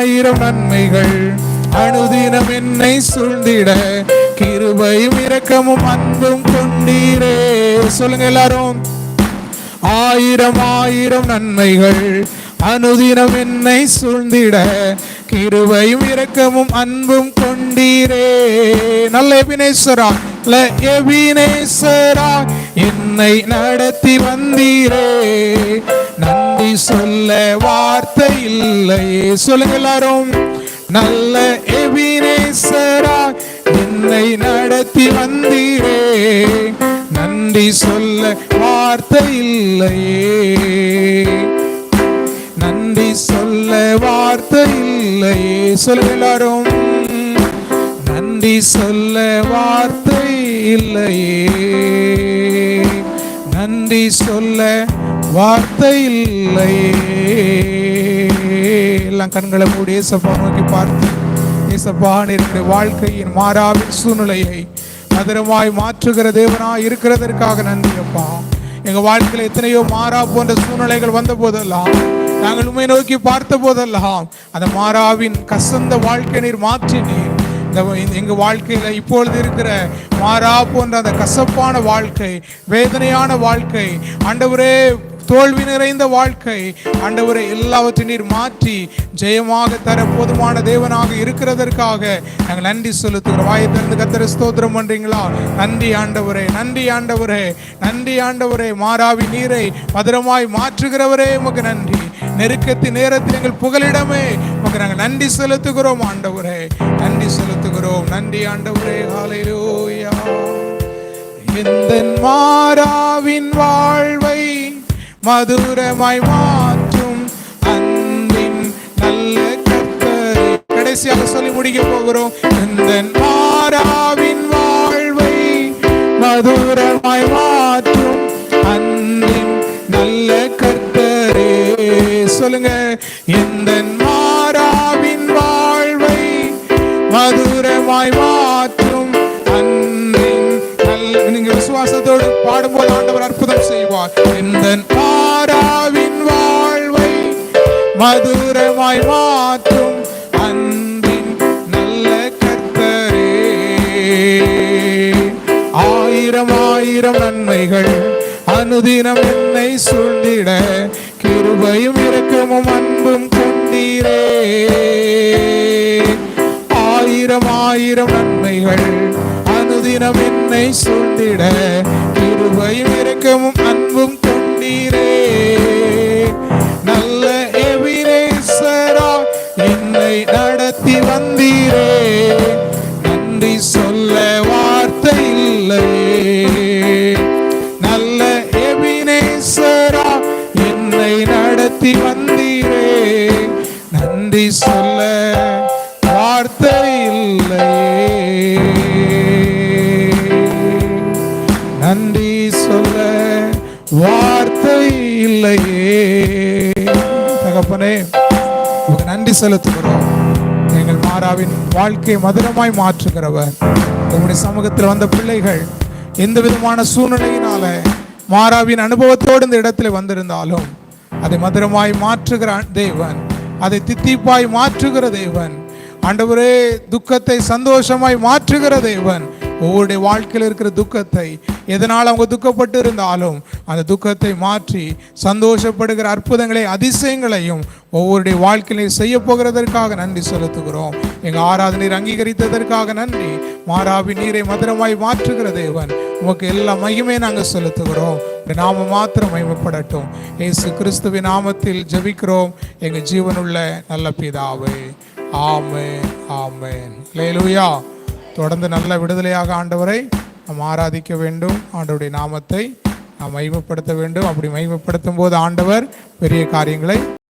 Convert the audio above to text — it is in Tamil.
ஆயிரம் நன்மைகள் அனுதினம் என்னை சூழ்ந்திட. கிருபையும் இரக்கமும் அன்பும் கொண்டீரே. சொல்லுங்க எல்லாரும். ஆயிரம் ஆயிரம் நன்மைகள் அனுதினம் என்னை சூழ்ந்திட. கிருபையும் இரக்கமும் அன்பும் கொண்டீரே. நல்ல எபினேஸ்வரா எபினேஸ்வரா என்னை நடத்தி வந்தீரே. இல்லையே சொல்லுங்க எல்லாரும். நல்ல எபினேசரா என்னை நடத்தி வந்தீரே. நன்றி சொல்ல வார்த்தை இல்லையே. நன்றி சொல்ல வார்த்தை இல்லையே. சொல்லுங்க எல்லாரும். நன்றி சொல்ல வார்த்தை இல்லையே. நன்றி சொல்ல வார்த்தை இல்லையே. எல்லாம் கண்களை மூடி ஏசப்பா நோக்கி பார்த்து ஏசப்பா இருக்கிற வாழ்க்கையின் மாறாவின் சூழ்நிலையை மதுரமாய் மாற்றுகிற தேவனாய் இருக்கிறதற்காக நன்றி அப்பா. எங்க வாழ்க்கையில எத்தனையோ மாறா போன்ற சூழ்நிலைகள் வந்த போதெல்லாம் நாங்கள் உண்மை நோக்கி பார்த்த போதெல்லாம் அந்த மாறாவின் கசந்த வாழ்க்கை நீர் மாற்றினீர் இந்த எங்கள் எங்க வாழ்க்கையில இப்பொழுது இருக்கிற மாறா போன்ற அந்த கசப்பான வாழ்க்கை வேதனையான வாழ்க்கை ஆண்டவரே தோல்வி நிறைந்த வாழ்க்கை. ஆண்டவரை எல்லாவற்றையும் நீர் மாற்றி ஜெயமாக தர போதுமான தேவனாக இருக்கிறதற்காக நாங்கள் நன்றி செலுத்துகிறோம். வாயை திறந்து கத்தர ஸ்தோத்திரம் பண்றீங்களா? நன்றி ஆண்டவரே நன்றி ஆண்டவரே நன்றி ஆண்டவரே. மாறாவி நீரை மதுரமாய் மாற்றுகிறவரே உமக்கு நன்றி. நெருக்கத்தின் நேரத்தில் எங்கள் புகலிடமே. உமக்கு நாங்கள் நன்றி செலுத்துகிறோம் ஆண்டவரே. நன்றி செலுத்துகிறோம். நன்றி ஆண்டவரே. ஹalleluya. எந்த மாறாவின் வாழ்வை மதுரமாய் மாற்றும் அன்பின் நல்ல கர்த்தரே கடைசியாக சொல்லி முடிக்க போகிறோம். எந்த மாறாவின் வாழ்வை மதுரமாய் மாற்றும் அன்பின் நல்ல கர்த்தரே சொல்லுங்க எந்தன் மாறாவின் வாழ்வை மதுரமாய் மா விசுவாசத்தோடு பாடும்போது ஆண்டவர் அற்புதம் செய்வார். இந்த பாராவின் வாழ்வை மதுரமாய் மாற்றும் அன்பின் நல்ல கர்த்தரே. ஆயிரம் ஆயிரம் நன்மைகள் அனுதினம் என்னை சூழ்ந்திட கிருபையும் இரக்கமும் அன்பும் கொண்டீரே ஆயிரம் ஆயிரம் நன்மைகள் அனுதினம் என்னை சூழ்ந்திட கிருபையும் இறக்கமும் அன்பும் கொண்டீரே நல்ல எவிரேசரா என்னை நடத்தி வந்தீரே. நன்றி சொல்ல வார்த்தை இல்லை. நல்ல எவினேசரா என்னை நடத்தி வந்தீரே. நன்றி சொல்ல வார்த்தை இல்லையே தகப்பனே உங்க நன்றி செலுத்துகிறோம். எங்கள் மாறாவின் வாழ்க்கையை மதுரமாய் மாற்றுகிறவர். உங்களுடைய சமூகத்தில் வந்த பிள்ளைகள் எந்த விதமான சூழ்நிலையினால மாறாவின் அனுபவத்தோடு இந்த இடத்துல வந்திருந்தாலும் அதை மதுரமாய் மாற்றுகிற தேவன் அதை தித்திப்பாய் மாற்றுகிற தேவன் ஆண்டவரே துக்கத்தை சந்தோஷமாய் மாற்றுகிற தேவன் ஒவ்வொருடைய வாழ்க்கையில் இருக்கிற துக்கத்தை எதனால் அவங்க துக்கப்பட்டு இருந்தாலும் அந்த துக்கத்தை மாற்றி சந்தோஷப்படுகிற அற்புதங்களை அதிசயங்களையும் ஒவ்வொருடைய வாழ்க்கையிலே செய்ய போகிறதற்காக நன்றி செலுத்துகிறோம். எங்கள் ஆராதனை அங்கீகரித்ததற்காக நன்றி. மாறாவி நீரை மதுரமாய் மாற்றுகிற தேவன் உமக்கு எல்லா மகிமே நாங்கள் செலுத்துகிறோம். நாம மாத்திரம் மகிமைப்படட்டும். ஏசு கிறிஸ்துவின் நாமத்தில் ஜெபிக்கிறோம். எங்கள் ஜீவனுள்ள நல்ல பிதாவே. ஆமென் ஆமேன். லேலுயா தொடர்ந்து நல்ல விடுதலையாக ஆண்டவரை நாம் ஆராதிக்க வேண்டும். ஆண்டவருடைய நாமத்தை நாம் மகிமைப்படுத்த வேண்டும். அப்படி மகிமைப்படுத்தும் போது ஆண்டவர் பெரிய காரியங்களை